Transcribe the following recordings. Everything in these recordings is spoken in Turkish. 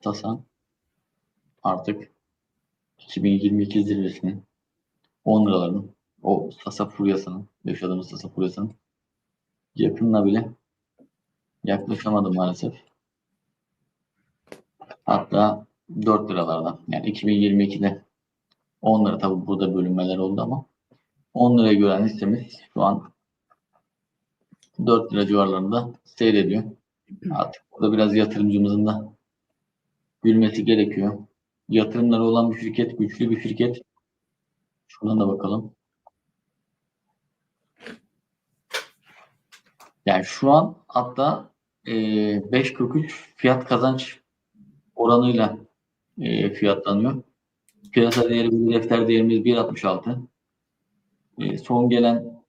Tasan artık 2022 zirvesinin 10 liraların o Sasa furyasının yaşadığımız Sasa furyasının yakınına bile yaklaşamadı maalesef. Hatta 4 liralardan yani 2022'de 10 lira tabi burada bölünmeler oldu ama 10 liraya gören hissemiz şu an 4 lira civarlarında seyrediyor. Artık burada biraz yatırımcımızın da gülmesi gerekiyor. Yatırımları olan bir şirket, güçlü bir şirket. Şuradan da bakalım. Yani şu an hatta e, 5.43 fiyat kazanç oranıyla e, fiyatlanıyor. Piyasa değeri bir defter değerimiz 1.66. E, son gelen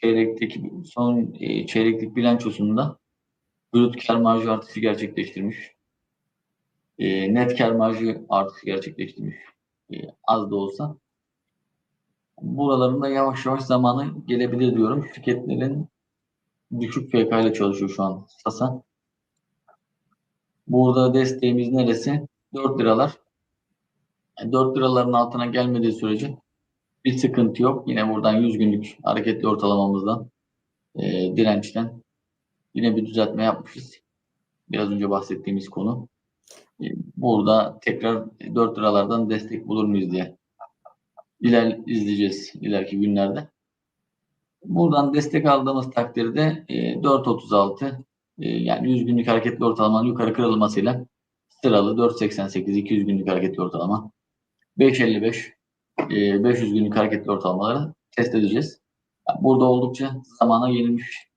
çeyrekteki son e, çeyreklik bilançosunda brüt kar marjı artışı gerçekleştirmiş. E, net kar marjı artışı gerçekleştirmiş. E, az da olsa. Buralarında yavaş yavaş zamanı gelebilir diyorum. Şirketlerin düşük FK ile çalışıyor şu an Sasa. Burada desteğimiz neresi? 4 liralar. Yani 4 liraların altına gelmediği sürece bir sıkıntı yok. Yine buradan 100 günlük hareketli ortalamamızdan e, dirençten yine bir düzeltme yapmışız. Biraz önce bahsettiğimiz konu. E, burada tekrar 4 liralardan destek bulur muyuz diye iler izleyeceğiz ileriki günlerde. Buradan destek aldığımız takdirde e, 4.36 e, yani 100 günlük hareketli ortalamanın yukarı kırılmasıyla sıralı 4.88 200 günlük hareketli ortalama 5.55 e, 500 günlük hareketli ortalamaları test edeceğiz. Burada oldukça zamana yenilmiş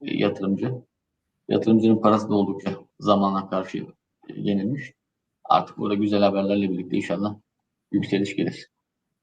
e, yatırımcı. Yatırımcının parası da oldukça zamana karşı e, yenilmiş. Artık burada güzel haberlerle birlikte inşallah yükseliş gelir.